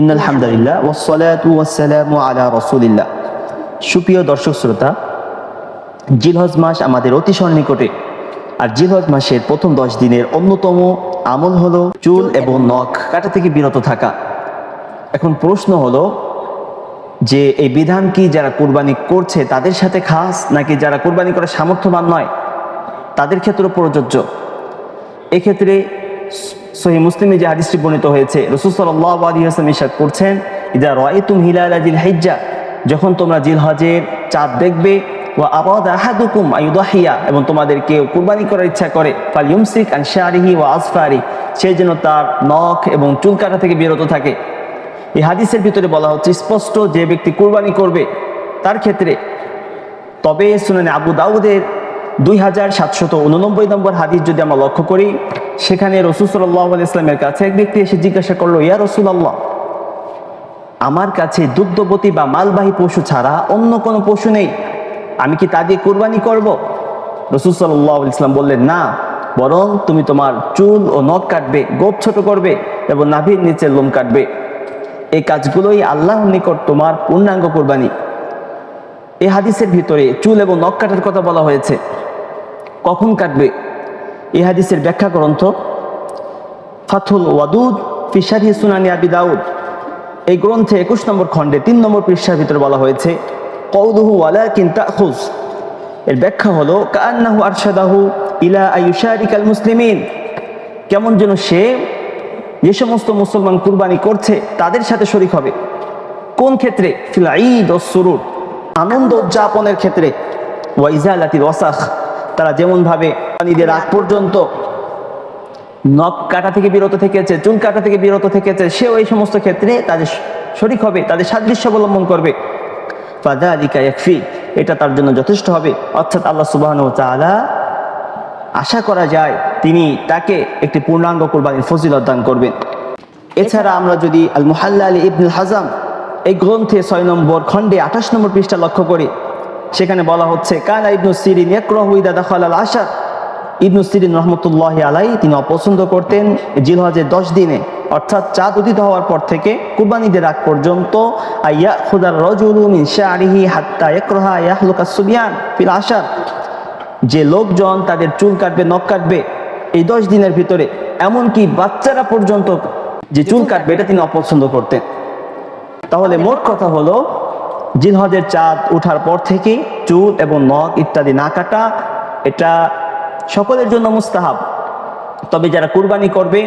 In আলহামদুলিল্লাহ ওয়াসসালাতু ওয়াসসালামু আলা রাসূলিল্লাহ। সুপ্রিয় দর্শক শ্রোতা, জিলহজ মাস আমাদের অতি সন্নিকটে। আর জিলহজ মাসের প্রথম দশ দিনের অন্যতম আমল হলো চুল এবং নখ কাটা থেকে বিরত থাকা। এখন প্রশ্ন হলো যে এই বিধান কি যারা কোরবানি করছে তাদের সাথে খাস নাকি যারা কোরবানি করার সামর্থ্যবান নয়? তাদের ক্ষেত্রেও প্রযোজ্য। এক্ষেত্রে সহি মুসলিমে যে হাদিসটি বর্ণিত হয়েছে, রসুল সাল্লাহ আলী ইসাদ করছেন, ইদা রয়তুম হিলাল জিল হাইজ্জা যখন তোমরা জিল হজের চাঁদ দেখবে ও আবাদ আহাদুকুম আয়ুদাহিয়া এবং তোমাদের কেউ কুরবানি করার ইচ্ছা করে ফাল ইউমসিক আন শারিহি ও আসফারি সে যেন তার নখ এবং চুল কাটা থেকে বিরত থাকে। এই হাদিসের ভিতরে বলা হচ্ছে, স্পষ্ট যে ব্যক্তি কুরবানি করবে, তার ক্ষেত্রে তবে শুনানি আবু দাউদের দুই হাজার সাতশত উননব্বই নম্বর হাদিস যদি আমরা লক্ষ্য করি সেখানে রসুল সাল্লাহ ইসলামের কাছে এক ব্যক্তি এসে জিজ্ঞাসা করল, ইয়া রসুল আল্লাহ আমার কাছে দুগ্ধবতী বা মালবাহী পশু ছাড়া অন্য কোনো পশু নেই। আমি কি তা দিয়ে কোরবানি করব? রসুল সাল্লাহ ইসলাম বললেন, না, বরং তুমি তোমার চুল ও নখ কাটবে, গোপ ছোট করবে এবং নাভির নিচে লোম কাটবে। এই কাজগুলোই আল্লাহর নিকট তোমার পূর্ণাঙ্গ কোরবানি। এই হাদিসের ভিতরে চুল এবং নখ কাটার কথা বলা হয়েছে। কখন কাটবে? এই হাদিসের ব্যাখ্যা গ্রন্থ ফাথুল ওয়াদুদ ফিশারি সুনানি আবি দাউদ। এই গ্রন্থে একুশ নম্বর খণ্ডে তিন নম্বর পৃষ্ঠার ভিতরে বলা হয়েছে কৌদুহু ওয়ালা কিন্তা খুজ এর ব্যাখ্যা হলো কান্নাহু আরশাদাহু ইলা আয়ুশারিকাল মুসলিমিন। কেমন যেন সে যে সমস্ত মুসলমান কুরবানি করছে, তাদের সাথে শরিক হবে। কোন ক্ষেত্রে? ফিল ঈদ ও সুরুর। আনন্দ উদযাপনের ক্ষেত্রে। ওয়াইজা ওয়াইজালাতির ওয়াসাখ। তারা যেমনভাবে ঈদের আগ পর্যন্ত নখ কাটা থেকে বিরত থেকেছে চুল কাটা থেকে বিরত থেকেছে সেও এই সমস্ত ক্ষেত্রে তাদের শরিক হবে তাদের সাদৃশ্য অবলম্বন করবে। ফাদা আলিকা একফি এটা তার জন্য যথেষ্ট হবে। অর্থাৎ আল্লাহ সুবাহ তাআলা আশা করা যায় তিনি তাকে একটি পূর্ণাঙ্গ কোরবানির ফজিলত দান করবেন। এছাড়া আমরা যদি আল মুহাল্লা আলী ইবনুল হাজাম এই গ্রন্থে ছয় নম্বর খণ্ডে আঠাশ নম্বর পৃষ্ঠা লক্ষ্য করি সেখানে বলা হচ্ছে, কানা ইবনু সিরিন আশার। ইবনু সিরিন রহমতুল্লাহ আলাই তিনি অপছন্দ করতেন জিলহজের দশ দিনে। অর্থাৎ চাঁদ উদিত হওয়ার পর থেকে কুরবানিদের আগ পর্যন্ত, আইয়া খুদার রজুলু মিন হাত্তা একরহা ইয়াহলুকা সুবিয়ান ফিল আশার। যে লোকজন তাদের চুল কাটবে, নখ কাটবে, এই দশ দিনের ভিতরে এমনকি বাচ্চারা পর্যন্ত যে চুল কাটবে, এটা তিনি অপছন্দ করতেন। তাহলে মোট কথা হলো জিলহজের চাঁদ ওঠার পর থেকে চুল এবং নখ ইত্যাদি না কাটা, এটা সকলের জন্য মুস্তাহাব। তবে যারা কুরবানি করবে,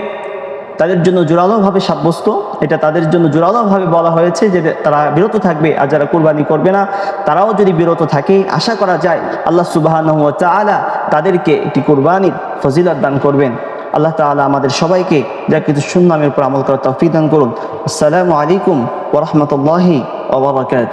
তাদের জন্য জোরালোভাবে সাব্যস্ত। এটা তাদের জন্য জোরালোভাবে বলা হয়েছে যে তারা বিরত থাকবে, আর যারা কুরবানি করবে না, তারাও যদি বিরত থাকে, আশা করা যায় আল্লাহ সুবাহ তাদেরকে একটি কুরবানির ফজিলত দান করবেন। আল্লাহ তাআলা আমাদের সবাইকে যা কিছু সুন্নামের উপর আমল করার তৌফিক দান করুন। আসসালামু আলাইকুম ওরহমতুল্লাহি ওবরাকাত